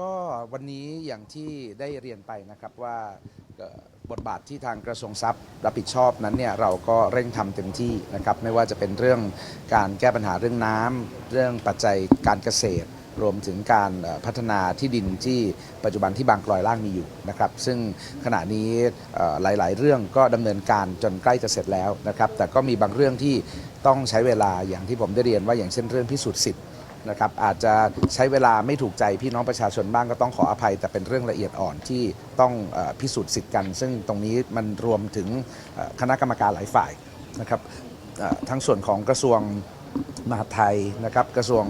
ก็วันนี้อย่างที่ได้เรียนไปนะครับว่าบทบาทที่ทางกระทรวงทรัพย์รับผิดชอบนั้นเนี่ยเราก็เร่งทำเต็มที่นะครับไม่ว่าจะเป็นเรื่องการแก้ปัญหาเรื่องน้ำเรื่องปัจจัยการเกษตร รวมถึงการพัฒนาที่ดินที่ปัจจุบันที่บางกลอยล่างมีอยู่นะครับซึ่งขณะนี้หลาย ๆ เรื่องก็ดำเนินการจนใกล้จะเสร็จแล้วนะครับแต่ก็มีบางเรื่องที่ต้องใช้เวลาอย่างที่ผมได้เรียนว่าอย่างเช่นเรื่องพิสูจน์สิทธิ์ นะครับอาจจะใช้เวลาไม่ถูกใจพี่น้องประชาชนบ้างก็ต้องขออภัย แต่เป็นเรื่องละเอียดอ่อนที่ต้องอพิสูจน์สิทธิ์กัน ซึ่งตรงนี้มันรวมถึงคณะกรรมการหลายฝ่ายนะครับทั้งส่วนของกระทรวงมหาดไทยนะครับกระทรวง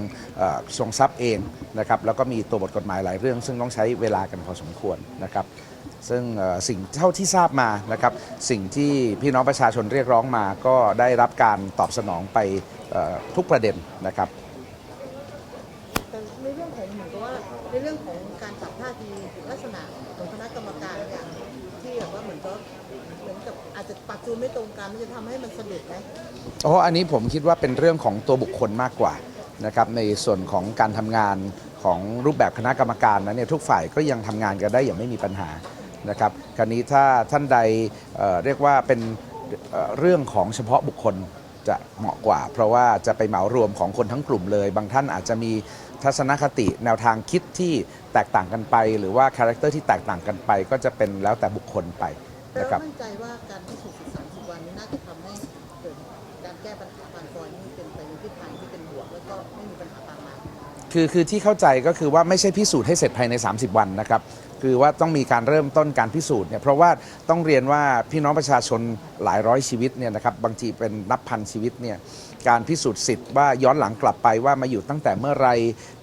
กระทรวงทรัพย์เองนะครับแล้วก็มีตัวบทกฎหมายหลายเรื่อง ซึ่งต้องใช้เวลากันพอสมควรนะครับซึ่งสิ่งเท่าที่ทราบมานะครับสิ่งที่พี่น้องประชาชนเรียกร้องมาก็ได้รับการตอบสนองไปทุกประเด็นนะครับ แต่ในเรื่องของเหมือนกับว่า ในเรื่องของการปรับท่าทีลักษณะของคณะกรรมการเนี่ยที่แบบว่าเหมือนก็เหมือนกับอาจจะปรับจูนไม่ตรงกันมันจะทำให้มันสะดุดไหมโอ้อันนี้ผมคิดว่าเป็นเรื่องของตัวบุคคลมากกว่านะครับในส่วนของการทำงานของรูปแบบคณะกรรมการนั้นเนี่ยทุกฝ่ายก็ยังทำงานกันได้อย่างไม่มีปัญหานะครับคราวนี้ถ้าท่านใดเอ่อเรียกว่าเป็นเอ่อเรื่องของเฉพาะบุคคล จะเหมาะกว่า เพราะว่าจะไปเหมารวมของคนทั้งกลุ่มเลย บางท่านอาจจะมีทัศนคติแนวทางคิดที่แตกต่างกันไป หรือว่าคาแรคเตอร์ที่แตกต่างกันไป ก็จะเป็นแล้วแต่บุคคลไปนะครัแต่บมั่นใจว่าการพิสูจน์สิทธิ์30วันนี้น่าจะทำให้เกิดการแก้ปัญหาบางกรนี่เป็นไปในทิศทางที่เป็นบวกแล้วก็ไม่มีปัญหาตามมา คือคือที่เข้าใจก็คือว่าไม่ใช่พิสูจน์ให้เสร็จภายใน 30 วันนะครับ คือว่าต้องมีการเริ่มต้นการพิสูจน์เนี่ยเพราะว่าต้องเรียนว่าพี่น้องประชาชนหลายร้อยชีวิตเนี่ยนะครับบางทีเป็นนับพันชีวิตเนี่ยการพิสูจน์สิทธิ์ว่าย้อนหลังกลับไปว่ามาอยู่ตั้งแต่เมื่อไร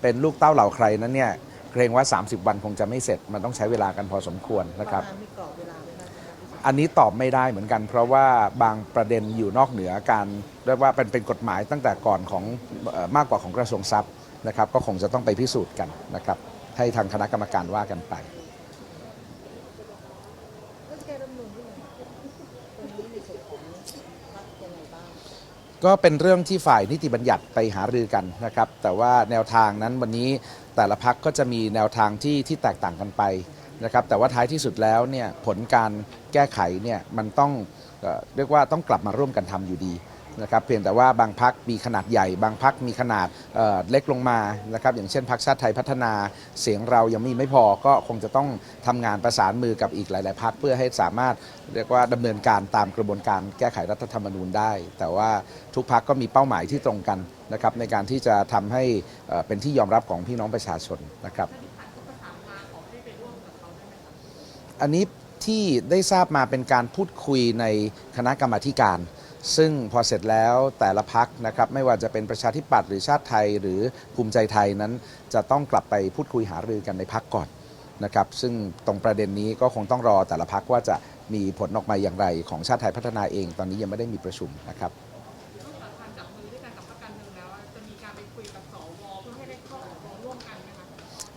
เป็นลูกเต้าเหล่าใครนั้นเนี่ยเกรงว่า 30 วันคงจะไม่เสร็จมันต้องใช้เวลากันพอสมควรปนะระครับมาณมีกรอบเวลาไหมคะในการพิสูจน์อันนี้ตอบไม่ได้เหมือนกัน เพราะว่าบางประเด็นอยู่นอกเหนือการเรียกว่าเป็นเป็นกฎหมายตั้งแต่ก่อนของเอ่อมากกว่าของกระทรวงทรัพย์ นะครับก็คงจะต้องไปพิสูจน์กันนะครับให้ทางคณะกรรมการว่ากันไปก็เป็นเรื่องที่ฝ่ายนิติบัญญัติไปหารือกันนะครับ แต่ว่าแนวทางนั้นวันนี้แต่ละพักก็จะมีแนวทางที่ที่แตกต่างกันไปนะครับ แต่ว่าท้ายที่สุดแล้วเนี่ยผลการแก้ไขเนี่ยมันต้องเอ่อเรียกว่าต้องกลับมาร่วมกันทำอยู่ดี นะครับเพียงแต่ว่าบางพักมีขนาดใหญ่ บางพักมีขนาดเเล็กลงมานะครับอย่างเช่นพักชาติไทยพัฒนาเสียงเรายังมีไม่พอก็คงจะต้องทำงานประสานมือกับอีกหลาย ๆ พักเพื่อให้สามารถเรียกว่าดำเนินการตามกระบวนการแก้ไขรัฐธรรมนูญได้ แต่ว่าทุกพักก็มีเป้าหมายที่ตรงกันนะครับในการที่จะทำให้เอ่อเป็นที่ยอมรับของพี่น้องประชาชนนะครับอันนี้ที่ได้ทราบมาเป็นการพูดคุยในคณะกรรมาการ ซึ่งพอเสร็จแล้วแต่ละพักนะครับไม่ว่าจะเป็นประชาธิปัตย์หรือชาติไทยหรือภูมิใจไทยนั้น จะต้องกลับไปพูดคุยหารือกันในพักก่อนนะครับซึ่งตรงประเด็นนี้ก็คงต้องรอแต่ละพักว่าจะมีผลออกมาอย่างไรของชาติไทยพัฒนาเอง ตอนนี้ยังไม่ได้มีประชุมนะครับ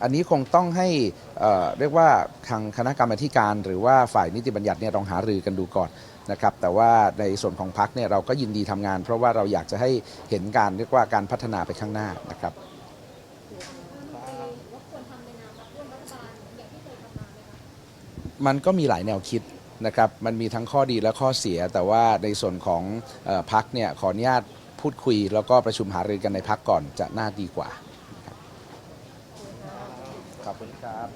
อันนี้คงต้องให้เเรียกว่าทางคณะกรรมาการ หรือว่าฝ่ายนิติบัญญัติเนี่ยลองหารือกันดูก่อนนะครับแต่ว่าในส่วนของพักเนี่ยเราก็ยินดีทำงาน เพราะว่าเราอยากจะให้เห็นการเรียกว่าการพัฒนาไปข้างหน้านะครับมันก็มีหลายแนวคิดนะครับ มันมีทั้งข้อดีและข้อเสีย แต่ว่าในส่วนของอพักเนี่ยขออนุญาตพูดคุย แล้วก็ประชุมหารือกันในพักก่อนจะน่าดีกว่า ขอบคุณครับ